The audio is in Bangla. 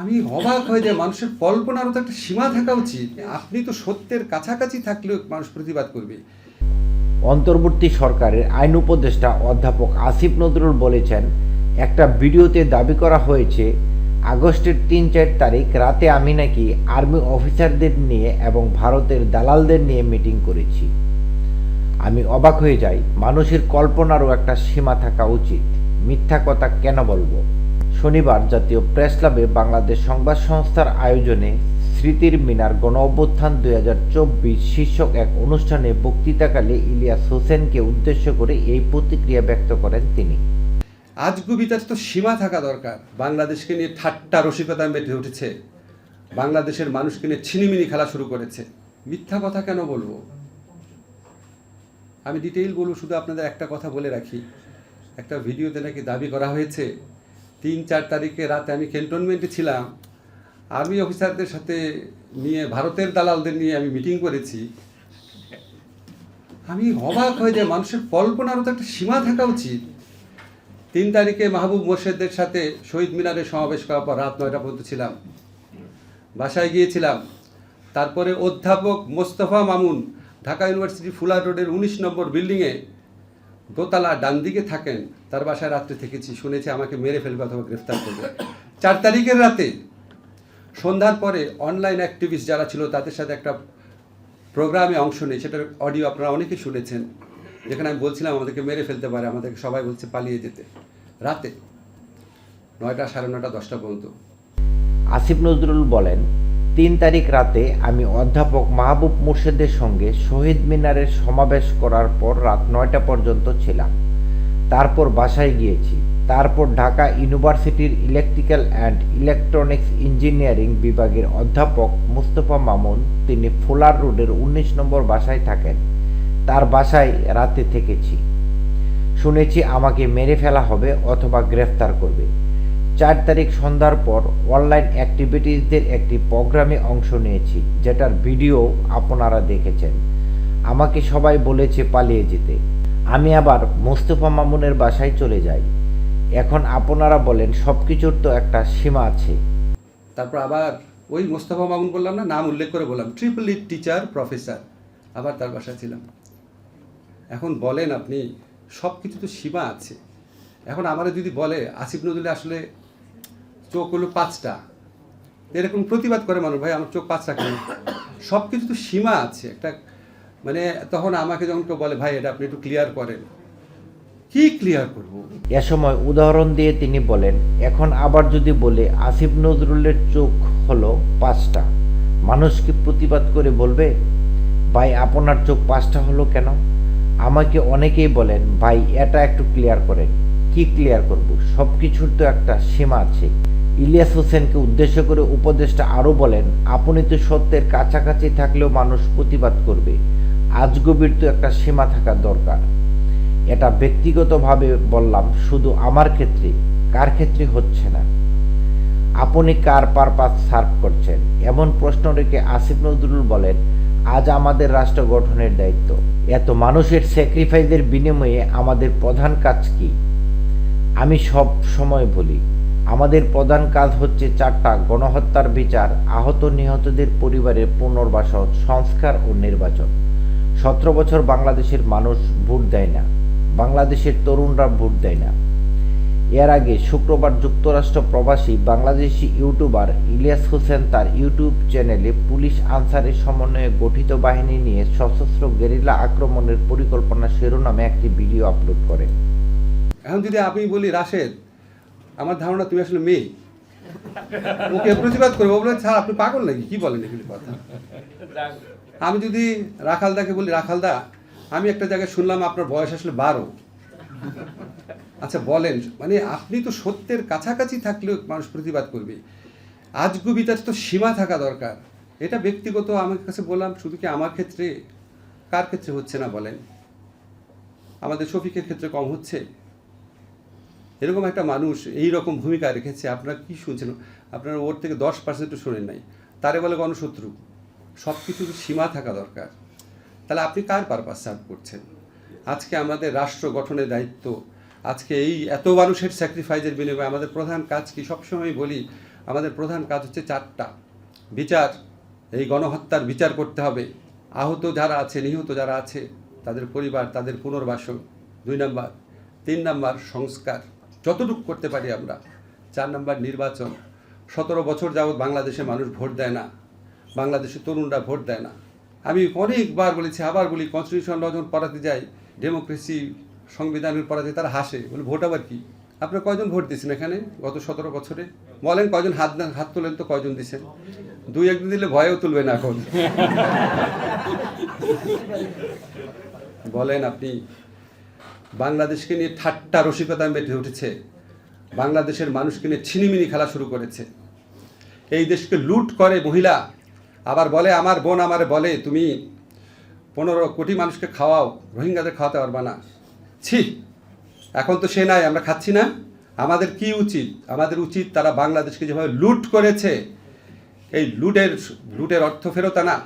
আমি অবাক হয়ে যায় মানুষের কল্পনারও তো একটা সীমা থাকা উচিত। আপনি তো সত্যের কাছাকাছি থাকলেও মানুষ প্রতিবাদ করবে। অন্তর্বর্তী সরকারের আইন উপদেষ্টা অধ্যাপক আসিফ নজরুল বলেছেন, একটা ভিডিওতে দাবি করা হয়েছে, আগস্টের তিন চার তারিখ রাতে আমি নাকি আর্মি অফিসারদের নিয়ে এবং ভারতের দালালদের নিয়ে মিটিং করেছি। আমি অবাক হয়ে যাই, মানুষের কল্পনারও একটা সীমা থাকা উচিত। মিথ্যা কথা কেন বলব? শনিবার জাতীয় প্রেস ক্লাবে বাংলাদেশ সংবাদ সংস্থার আয়োজনে স্মৃতির মিনার গণ অভ্যুত্থান দুই হাজার চব্বিশ শীর্ষক এক অনুষ্ঠানে বক্তৃতাকালে ইলিয়াস হোসেনকে উদ্দেশ্য করে এই প্রতিক্রিয়া ব্যক্ত করেন তিনি। আজগুবিতার তো সীমা থাকা দরকার। বাংলাদেশকে নিয়ে ঠাট্টা রসিকতা মেটে উঠেছে। বাংলাদেশের মানুষকে নিয়ে ছিনিমিনি খেলা শুরু করেছে। মিথ্যা কথা কেন বলব? আমি ডিটেইল বলব, শুধু আপনাদের একটা কথা বলে রাখি। একটা ভিডিওতে নাকি দাবি করা হয়েছে তিন চার তারিখে রাতে আমি ক্যান্টনমেন্টে ছিলাম। আর্মি অফিসারদের সাথে নিয়ে, ভারতের দালালদের নিয়ে আমি মিটিং করেছি। আমি অবাক হয়ে যে মানুষের কল্পনারও তো একটা সীমা থাকা উচিত। তিন তারিখে মাহবুব মোর্শেদদের সাথে শহীদ মিনারে সমাবেশ করার পর রাত নয়টা পর্যন্ত ছিলাম। বাসায় গিয়েছিলাম। তারপরে অধ্যাপক মোস্তফা মামুন, ঢাকা ইউনিভার্সিটি ফুলার রোডের উনিশ নম্বর বিল্ডিংয়ে দোতলা ডান দিকে থাকেন, তার বাসায় রাত্রে থেকেছি, শুনেছি আমাকে মেরে ফেলবে অথবা গ্রেফতার করবে। চার তারিখের রাতে সন্ধ্যার পরে অনলাইন অ্যাক্টিভিস্ট যারা ছিল, তাদের সাথে একটা প্রোগ্রামে অংশ নেই, সেটার অডিও আপনারা অনেকে শুনেছেন, যেখানে আমি বলছিলাম আমাদেরকে মেরে ফেলতে পারে, আমাদেরকে সবাই বলছে পালিয়ে যেতে। রাতে নয়টা সাড়ে নয়টা দশটা পর্যন্ত। আসিফ নজরুল বলেন তিন তারিখ রাতে আমি অধ্যাপক মাহবুব মুর্শেদের সঙ্গে শহীদ মিনারের সমাবেশ করার পর রাত নয়টা পর্যন্ত ছিলাম। তারপর বাসায় গিয়েছি। তারপর ঢাকা ইউনিভার্সিটির ইলেকট্রিক্যাল অ্যান্ড ইলেকট্রনিক্স ইঞ্জিনিয়ারিং বিভাগের অধ্যাপক মুস্তফা মামুন, তিনি ফোলার রোডের উনিশ নম্বর বাসায় থাকেন। তার বাসায় রাতে থেকেছি। শুনেছি আমাকে মেরে ফেলা হবে অথবা গ্রেফতার করবে। চার তারিখ সন্ধ্যার পর অনলাইন অ্যাক্টিভিটিসদের একটি প্রোগ্রামে অংশ নিয়েছি, যেটার ভিডিও আপনারা দেখেছেন। আমাকে সবাই বলেছে পালিয়ে যেতে। আমি আবার মোস্তফা মামুনের বাসায় চলে যাই। এখন আপনারা বলেন সব কিছুর তো একটা সীমা আছে। তারপর আবার ওই মোস্তফা মামুন বললাম না, নাম উল্লেখ করে বললাম ট্রিপল ইট টিচার প্রফেসর আবার তার বাসায় ছিলাম। এখন বলেন আপনি সব কিছু তো সীমা আছে। এখন আমারা যদি বলে, আসিফ নজরুল আসলে চোখ হলো পাঁচটা। এরকম প্রতিবাদ করে মানুষ, ভাই, আমার চোখ পাঁচটা কেন? সব কিছু তো সীমা আছে। একটা মানে তখন আমাকে যখন কেউ বলে, ভাই, এটা আপনি একটু ক্লিয়ার করেন। কি ক্লিয়ার করব? এ সময় উদাহরণ দিয়ে তিনি বলেন, এখন আবার যদি বলে, আসিফ নজরুলের চোখ হলো পাঁচটা, মানুষ কি প্রতিবাদ করে বলবে, ভাই, আপনার চোখ পাঁচটা হলো কেন? আমাকে অনেকেই বলেন, ভাই, এটা একটু ক্লিয়ার করেন। কি ক্লিয়ার করব? সব কিছুর তো একটা সীমা আছে। ইলিয়াস হোসেনকে উদ্দেশ্য করে উপদেষ্টা আরও বলেন, আপনি তো সত্যের কাছাকাছি থাকলেও মানুষ প্রতিবাদ করবে। আজগবির তো একটা সীমা থাকা দরকার। এটা ব্যক্তিগতভাবে বললাম, শুধু আমার ক্ষেত্রে? কার ক্ষেত্রে হচ্ছে না? আপনি কার পারপাস সার্ভ করছেন? এমন প্রশ্ন রেখে আসিফ নজরুল বলেন, আজ আমাদের রাষ্ট্র গঠনের দায়িত্ব। এত মানুষের স্যাক্রিফাইসের বিনিময়ে আমাদের প্রধান কাজ কি? আমি সব সময় বলি আমাদের প্রধান কাজ হচ্ছে চারটা গণহত্যার বিচার, আহত নিহতদের পরিবারের পুনর্বাসন, সংস্কার ও নির্বাচন। সতেরো বছর বাংলাদেশের মানুষ ভোট দেয় না। বাংলাদেশের তরুণরা ভোট দেয় না। এর আগে শুক্রবার যুক্তরাষ্ট্র প্রবাসী বাংলাদেশি ইউটিউবার ইলিয়াস হোসেন তার ইউটিউব চ্যানেলে পুলিশ আনসারের সমন্বয়ে গঠিত বাহিনী নিয়ে সশস্ত্র গেরিলা আক্রমণের পরিকল্পনা শিরোনামে একটি ভিডিও আপলোড করেন। এখন যদি আমি বলি রাশেদ আমার ধারণা তুমি আসলে মেয়ে। ওকে প্রতিবাদ করব বলে স্যার আপনি পাগল নাকি? কি বলেন এগুলি কথা? আমি যদি রাখালদাকে বলি, রাখালদা, আমি একটা জায়গায় শুনলাম আপনার বয়স আসলে বারো। আচ্ছা বলেন মানে আপনি তো সত্যের কাছাকাছি থাকলেও মানুষ প্রতিবাদ করবে। আজগুবিতার তো সীমা থাকা দরকার। এটা ব্যক্তিগত, আমার কাছে বললাম, শুধু কি আমার ক্ষেত্রে? কার ক্ষেত্রে হচ্ছে না বলেন? আমাদের শফিকের ক্ষেত্রে কম হচ্ছে? এরকম একটা মানুষ এই রকম ভূমিকা রেখেছে, আপনারা কি শুনছেন? আপনারা ওর থেকে দশ পার্সেন্টও শোনেন নাই। তারে বলে গণশত্রু। সব কিছুর সীমা থাকা দরকার। তাহলে আপনি কার পারপাস সার্ভ করছেন? আজকে আমাদের রাষ্ট্র গঠনের দায়িত্ব। আজকে এই এত মানুষের স্যাক্রিফাইসের বিনিময়ে আমাদের প্রধান কাজ কি? সবসময় বলি, আমাদের প্রধান কাজ হচ্ছে চারটা। বিচার, এই গণহত্যার বিচার করতে হবে। আহত যারা আছে, নিহত যারা আছে, তাদের পরিবার, তাদের পুনর্বাসন। দুই নাম্বার। তিন নাম্বার, সংস্কার। যতটুকু করতে পারি আমরা। চার নম্বর নির্বাচন। সতেরো বছর যাবৎ বাংলাদেশে মানুষ ভোট দেয় না। বাংলাদেশের তরুণরা ভোট দেয় না। আমি অনেকবার বলেছি, আবার বলি কনস্টিটিউশন যখন পড়াতে যাই ডেমোক্রেসি সংবিধানের পড়াতে তারা হাসে। বলে, ভোট আবার কি? আপনারা কয়জন ভোট দিয়েছেন এখানে গত সতেরো বছরে? বলেন, কয়জন হাত হাত তোলেন তো কয়জন দিছেন দুই একদিন দিলে ভয়েও তুলবে না এখন। বলেন আপনি বাংলাদেশকে নিয়ে ঠাট্টা রসিকতা বেঁধে উঠেছে। বাংলাদেশের মানুষকে নিয়ে ছিনিমিনি খেলা শুরু করেছে। এই দেশকে লুট করে মহিলা। আবার বলে, আমার বোন আমার বলে, তুমি পনেরো কোটি মানুষকে খাওয়াও, রোহিঙ্গাদের খাওয়াতে পারবা না। ছি, এখন তো সে নাই, আমরা খাচ্ছি না। আমাদের কি উচিত? আমাদের উচিত তারা বাংলাদেশকে যেভাবে লুট করেছে, এই লুটের লুটের অর্থ ফেরত আনা।